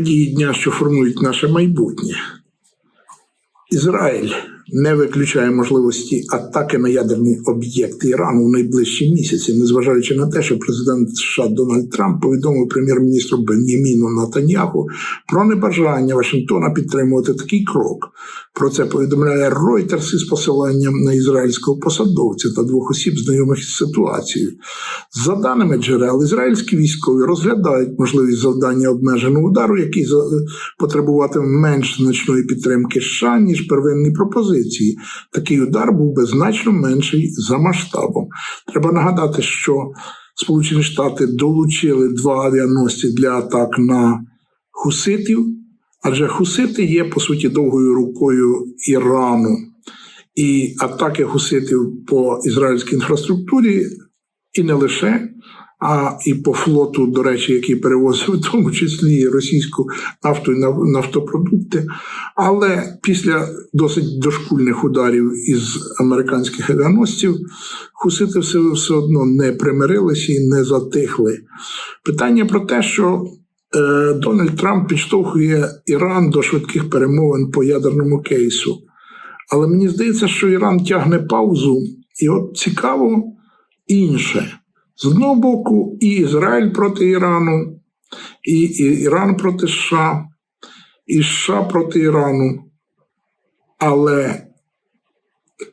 події дня, що формують наше майбутнє. Ізраїль не виключає можливості атаки на ядерні об'єкти Ірану в найближчі місяці, незважаючи на те, що президент США Дональд Трамп повідомив прем'єр-міністру Бен'яміну Натаньяху про небажання Вашингтона підтримувати такий крок. Про це повідомляє Reuters із посиланням на ізраїльського посадовця та двох осіб, знайомих із ситуацією. За даними джерел, ізраїльські військові розглядають можливість завдання обмеженого удару, який потребуватиме менш значної підтримки США, ніж первинні пропозиції. Такий удар був би значно менший за масштабом. Треба нагадати, що Сполучені Штати долучили два авіаносці для атак на хуситів, адже хусити є по суті довгою рукою Ірану. І атаки хуситів по ізраїльській інфраструктурі, і не лише, а і по флоту, до речі, який перевозив в тому числі російську нафту і нафтопродукти. Але після досить дошкульних ударів із американських авіаносців хусити все, все одно не примирилися і не затихли. Питання про те, що е, Дональд Трамп підштовхує Іран до швидких перемовин по ядерному кейсу. Але мені здається, що Іран тягне паузу, і от цікаво інше. З одного боку, і Ізраїль проти Ірану, і, Іран проти США, і США проти Ірану. Але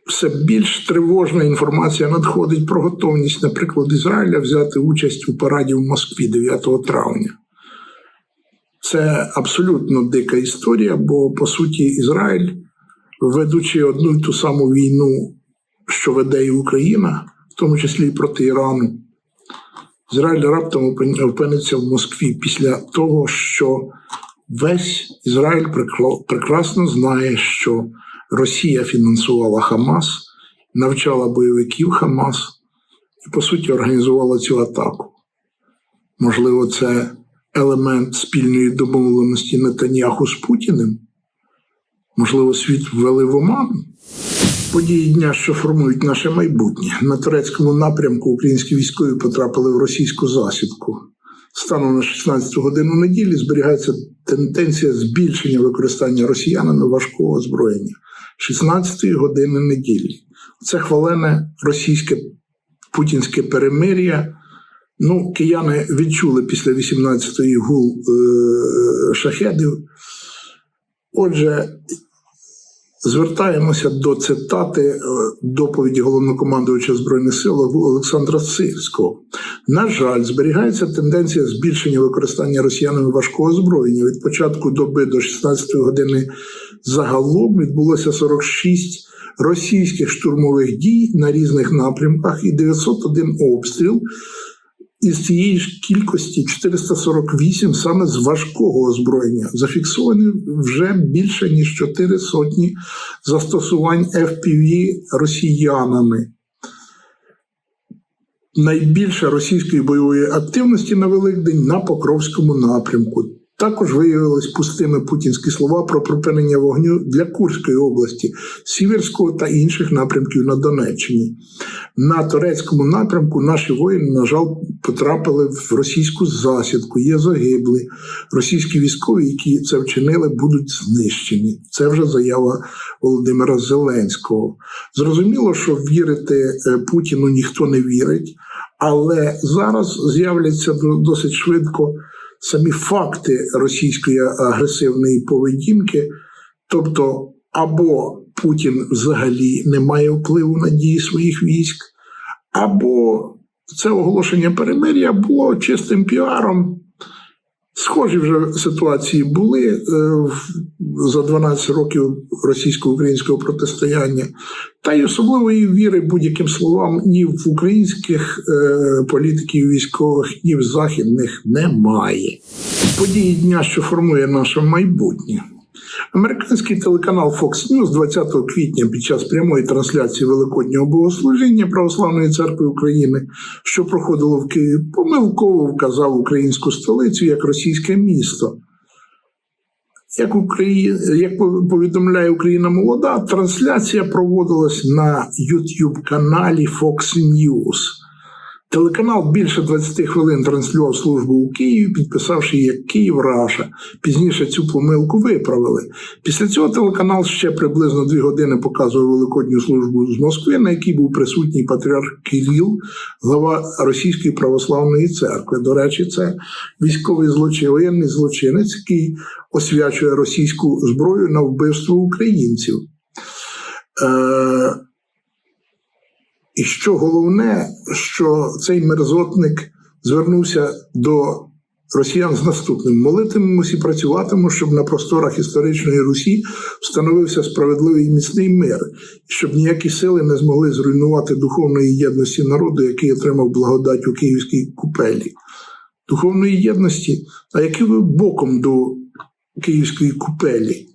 все більш тривожна інформація надходить про готовність, наприклад, Ізраїля взяти участь у параді в Москві 9 травня. Це абсолютно дика історія, бо по суті Ізраїль, ведучи одну й ту саму війну, що веде і Україна, в тому числі і проти Ірану, Ізраїль раптом опиниться в Москві після того, що весь Ізраїль прекрасно знає, що Росія фінансувала Хамас, навчала бойовиків Хамас і, по суті, організувала цю атаку. Можливо, це елемент спільної домовленості Нетаньяху з Путіним. Можливо, світ ввели в оману. Події дня, що формують наше майбутнє. На турецькому напрямку українські військові потрапили в російську засідку. Станом на 16 годину неділі зберігається тенденція збільшення використання росіянами важкого озброєння 16 години неділі. Це хвалене російське путінське перемир'я. Ну, кияни відчули після 18-ї гул е- шахедів. Отже, звертаємося до цитати е, доповіді головнокомандувача Збройних сил Олександра Сирського. На жаль, зберігається тенденція збільшення використання росіянами важкого озброєння. Від початку доби до 16 години загалом відбулося 46 російських штурмових дій на різних напрямках і 901 обстріл. Із цієї ж кількості 448 саме з важкого озброєння зафіксовані вже більше ніж 4 сотні застосувань FPV росіянами. Найбільше російської бойової активності на Великдень на Покровському напрямку. Також виявились пустими путінські слова про припинення вогню для Курської області, Сіверського та інших напрямків на Донеччині. На турецькому напрямку наші воїни, на жаль, потрапили в російську засідку, є загиблі. Російські військові, які це вчинили, будуть знищені. Це вже заява Володимира Зеленського. Зрозуміло, що вірити е, Путіну ніхто не вірить, але зараз з'являться досить швидко самі факти російської агресивної поведінки, тобто або Путін взагалі не має впливу на дії своїх військ, або це оголошення перемир'я було чистим піаром. Схожі вже ситуації були е, за 12 років російсько-українського протистояння, та й особливої віри будь-яким словам ні в українських е, політиків військових, ні в західних немає. Події дня, що формує наше майбутнє. Американський телеканал Fox News 20 квітня під час прямої трансляції Великоднього богослужіння Православної церкви України, що проходило в Києві, помилково вказав українську столицю як російське місто. Як Україна, як повідомляє Україна молода, трансляція проводилась на youtube каналі Fox News. Телеканал більше 20 хвилин транслював службу у Києві, підписавши її як Київ Раша. Пізніше цю помилку виправили. Після цього телеканал ще приблизно дві години показував великодню службу з Москви, на якій був присутній патріарх Кирил, глава Російської православної церкви. До речі, це військовий злочин, воєнний злочинець, який освячує російську зброю на вбивство українців. Е- і що головне, що цей мерзотник звернувся до росіян з наступним: молитимемось і працюватимемо, щоб на просторах історичної Русі встановився справедливий і міцний мир, щоб ніякі сили не змогли зруйнувати духовної єдності народу, який отримав благодать у Київській купелі. Духовної єдності, а який ви боком до Київської купелі?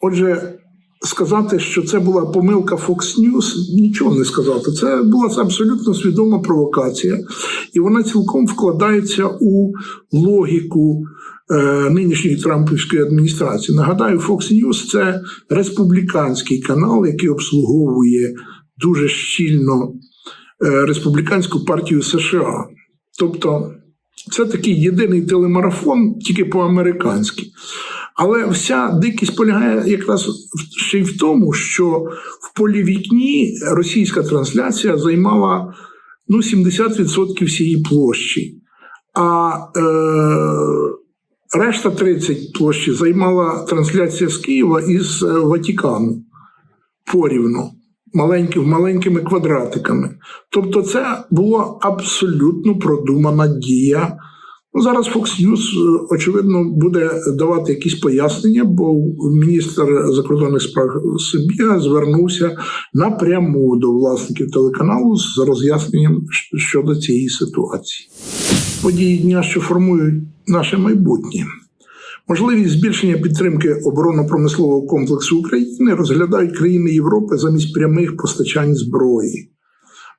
Отже, сказати, що це була помилка Fox News, нічого не сказати. Це була абсолютно свідома провокація, і вона цілком вкладається у логіку е, нинішньої Трампівської адміністрації. Нагадаю, Fox News – це республіканський канал, який обслуговує дуже щільно е, республіканську партію США. Тобто, це такий єдиний телемарафон, тільки по-американськи. Але вся дикість полягає якраз ще й в тому, що в полі вікні російська трансляція займала ну, 70% всієї площі, а е, решта 30 площі займала трансляція з Києва із е, Ватікану порівну. Маленькими, квадратиками. Тобто, це була абсолютно продумана дія Ну, Зараз Fox News, е, очевидно, буде давати якісь пояснення, бо міністр закордонних справ Сибія звернувся напряму до власників телеканалу з роз'ясненням щодо цієї ситуації. Події дня, що формують наше майбутнє. Можливість збільшення підтримки оборонно-промислового комплексу України розглядають країни Європи замість прямих постачань зброї.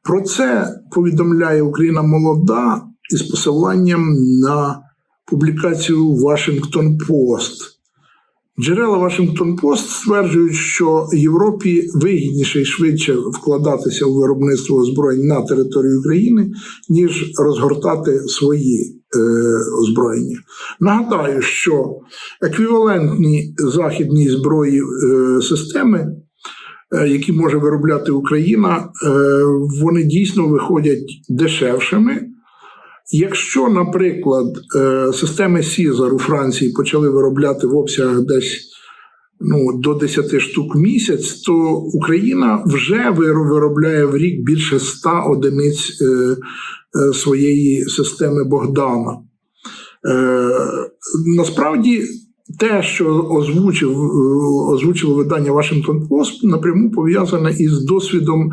Про це повідомляє Україна молода із посиланням на публікацію Washington Post. Джерела Washington Post стверджують, що Європі вигідніше і швидше вкладатися у виробництво озброєнь на території України, ніж розгортати свої е, озброєння. Нагадаю, що еквівалентні західні зброї е, системи. Е, які може виробляти Україна, е, вони дійсно виходять дешевшими, Якщо, наприклад, е, системи Сізар у Франції почали виробляти в обсягах десь ну, до 10 штук в місяць, то Україна вже виробляє в рік більше 100 одиниць е, е, своєї системи Богдана. Насправді те, що озвучив озвучило видання Washington Post, напряму пов'язане із досвідом,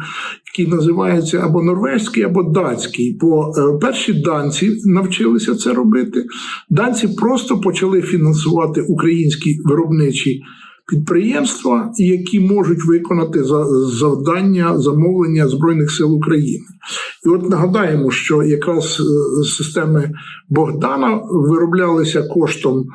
який називається або норвезький, або датський. Бо е, перші данці навчилися це робити. Данці просто почали фінансувати українські виробничі підприємства, які можуть виконати завдання замовлення Збройних сил України. І от нагадаємо, що якраз е, системи Богдана вироблялися коштом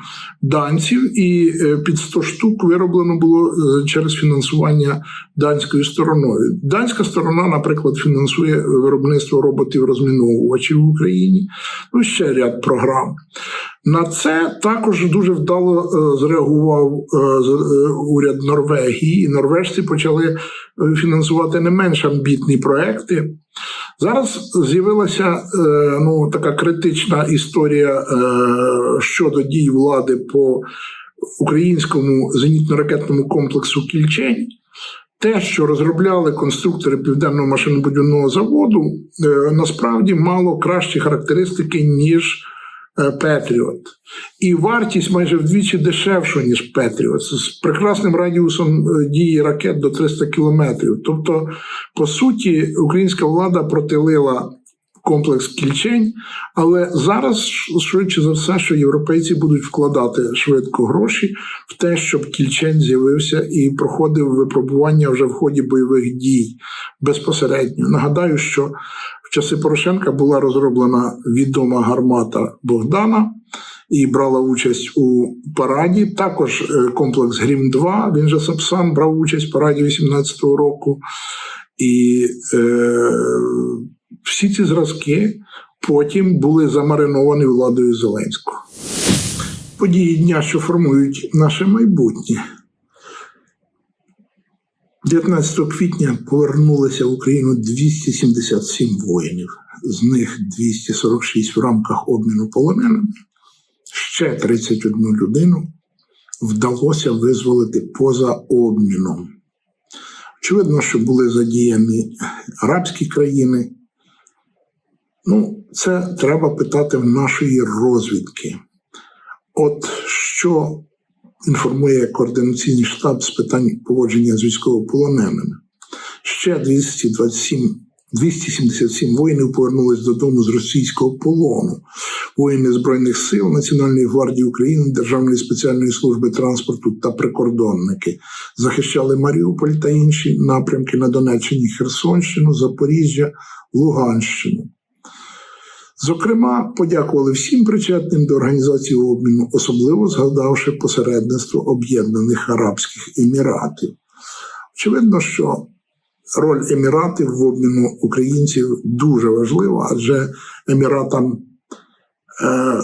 данців, і е, під 100 штук вироблено було е, через фінансування данською стороною. Данська сторона, наприклад, фінансує виробництво роботів розміновувачів в Україні. Ну ще ряд програм. На це також дуже вдало е, зреагував е, е, уряд Норвегії, і норвежці почали фінансувати не менш амбітні проекти. Зараз з'явилася ну, така критична історія щодо дій влади по українському зенітно-ракетному комплексу Кільчень. Те, що розробляли конструктори південного машинобудівного заводу, насправді мало кращі характеристики, ніж Петріот. І вартість майже вдвічі дешевша, ніж Петріот, з прекрасним радіусом е, дії ракет до 300 кілометрів. Тобто, по суті, українська влада протилила комплекс кільчень, але зараз швидше за все, що європейці будуть вкладати швидко гроші в те, щоб кільчень з'явився і проходив випробування вже в ході бойових дій безпосередньо. Нагадаю, що часи Порошенка була розроблена відома гармата Богдана. і брала участь у параді. Також е, комплекс Грім 2 він же Сапсан брав участь в параді 18-го року. І е, всі ці зразки потім були замариновані владою Зеленського. Події дня, що формують наше майбутнє. 19 квітня повернулися в Україну 277 воїнів, з них 246 в рамках обміну полоненими. Ще 31 людину вдалося визволити поза обміном. Очевидно, що були задіяні арабські країни. Ну, це треба питати в нашої розвідки. От що інформує координаційний штаб з питань поводження з військовополоненими. Ще 227, 277 воїнів повернулись додому з російського полону. Воїни Збройних сил Національної гвардії України, Державної спеціальної служби транспорту та прикордонники захищали Маріуполь та інші напрямки на Донеччині, Херсонщину, Запоріжжя, Луганщину. Зокрема, подякували всім причетним до організації обміну, особливо згадавши посередництво Об'єднаних Арабських Еміратів. Очевидно, що роль Еміратів в обміну українців дуже важлива, адже Еміратам е,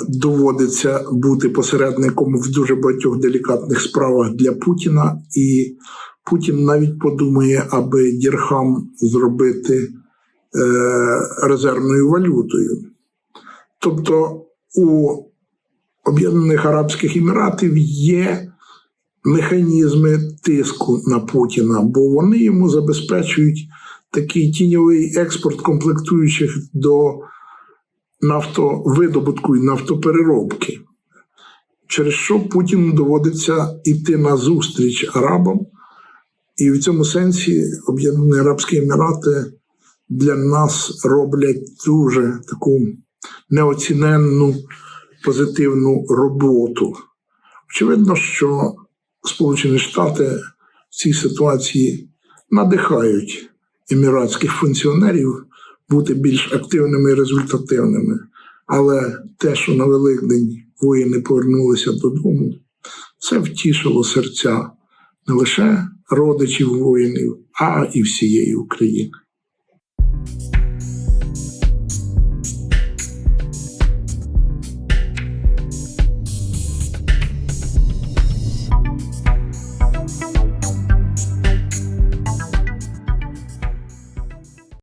доводиться бути посередником в дуже багатьох делікатних справах для Путіна, і Путін навіть подумає, аби Дірхам зробити е, резервною валютою. Тобто у Об'єднаних Арабських Еміратів є механізми тиску на Путіна, бо вони йому забезпечують такий тіньовий експорт комплектуючих до нафтовидобутку і нафтопереробки, через що Путіну доводиться йти на зустріч арабам, і в цьому сенсі Об'єднані Арабські Емірати для нас роблять дуже таку неоціненну позитивну роботу. Очевидно, що Сполучені Штати в цій ситуації надихають еміратських функціонерів бути більш активними і результативними. Але те, що на Великдень воїни повернулися додому, це втішило серця не лише родичів воїнів, а і всієї України.